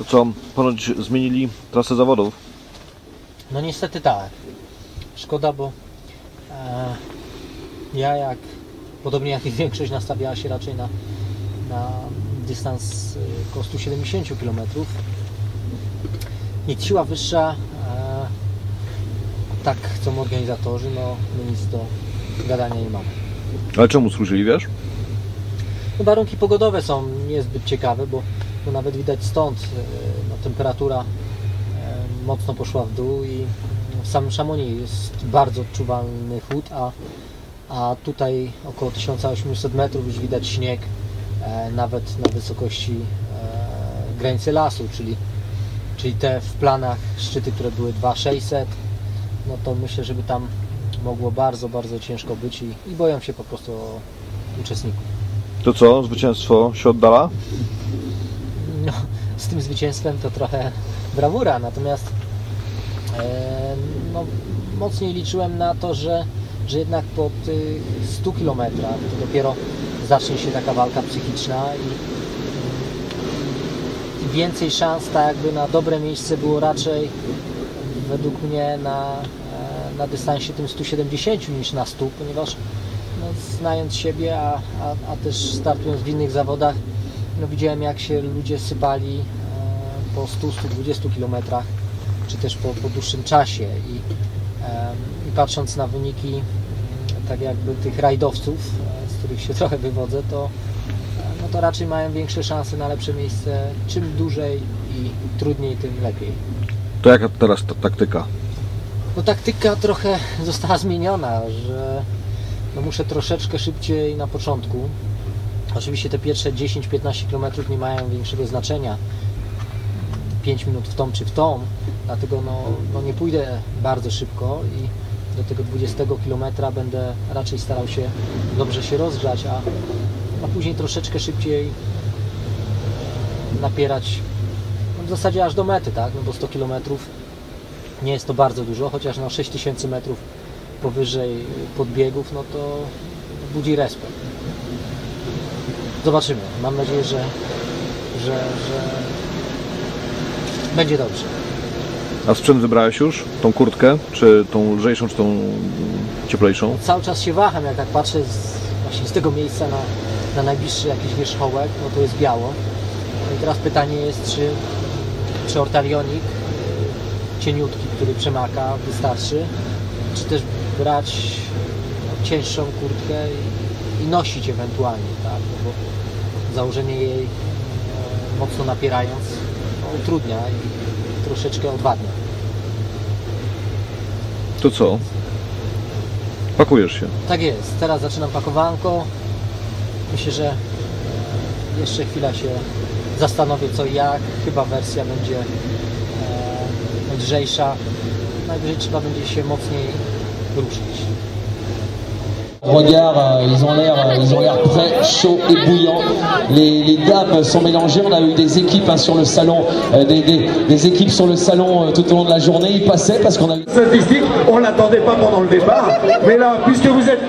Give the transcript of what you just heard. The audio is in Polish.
To co, ponoć zmienili trasę zawodów? No niestety tak. Szkoda, bo e, ja jak, podobnie jak i większość nastawiała się raczej na, na dystans około 170 km. Nic siła wyższa, e, tak chcą organizatorzy, no my nic do gadania nie mamy. Ale czemu służyli, wiesz? No, warunki pogodowe są niezbyt ciekawe, bo, bo nawet widać stąd e, no, temperatura e, mocno poszła w dół i w samym Szamonie jest bardzo odczuwalny chłód, a, a tutaj około 1800 metrów już widać śnieg e, nawet na wysokości e, granicy lasu, czyli, czyli te w planach szczyty, które były 2600, no to myślę, żeby tam mogło bardzo, bardzo ciężko być i, i boją się po prostu uczestników. To co, zwycięstwo się oddala? No, z tym zwycięstwem to trochę brawura, natomiast e, no, mocniej liczyłem na to, że, że jednak po tych 100 kilometrach dopiero zacznie się taka walka psychiczna i i więcej szans tak jakby na dobre miejsce było raczej według mnie na, e, na dystansie tym 170 niż na 100, ponieważ no, znając siebie, a, a, a też startując w innych zawodach, no, widziałem jak się ludzie sypali e, po 100-120 kilometrach, czy też po, po dłuższym czasie i, i patrząc na wyniki mm, tak jakby tych rajdowców, e, z których się trochę wywodzę, to, e, no to raczej mają większe szanse na lepsze miejsce. Czym dłużej i trudniej, tym lepiej. To jaka teraz ta taktyka? No taktyka trochę została zmieniona, że no muszę troszeczkę szybciej na początku. Oczywiście te pierwsze 10-15 km nie mają większego znaczenia. 5 minut w tą czy w tą, dlatego no, no nie pójdę bardzo szybko i do tego 20 km będę raczej starał się dobrze się rozgrzać, a, a później troszeczkę szybciej napierać no w zasadzie aż do mety, tak? No bo 100 km nie jest to bardzo dużo, chociaż na 6000 metrów powyżej podbiegów, no to budzi respekt. Zobaczymy. Mam nadzieję, że, że, że będzie dobrze. A sprzęt wybrałeś już? Tą kurtkę? Czy tą lżejszą, czy tą cieplejszą? Cały czas się waham, jak tak patrzę z, właśnie z tego miejsca na, na najbliższy jakiś wierzchołek, no to jest biało. No i teraz pytanie jest, czy, czy ortalionik cieniutki, który przemaka, wystarczy, czy też brać cięższą kurtkę i, i nosić ewentualnie, tak? No bo założenie jej e, mocno napierając no, utrudnia i troszeczkę odwadnia. To co? Pakujesz się. Tak jest, teraz zaczynam pakowanko. Myślę, że e, jeszcze chwila się zastanowię co i jak. Chyba wersja będzie e, lżejsza. Najwyżej trzeba będzie się mocniej ruszyć. Regard, euh, ils ont l'air, euh, ils ont prêts, chauds et bouillants. Les, les sont mélangées. On a eu des équipes hein, sur le salon, euh, des, équipes sur le salon tout au long de la journée. Ils passaient parce qu'on a eu statistique, on l'attendait pas pendant le départ, mais là, puisque vous êtes.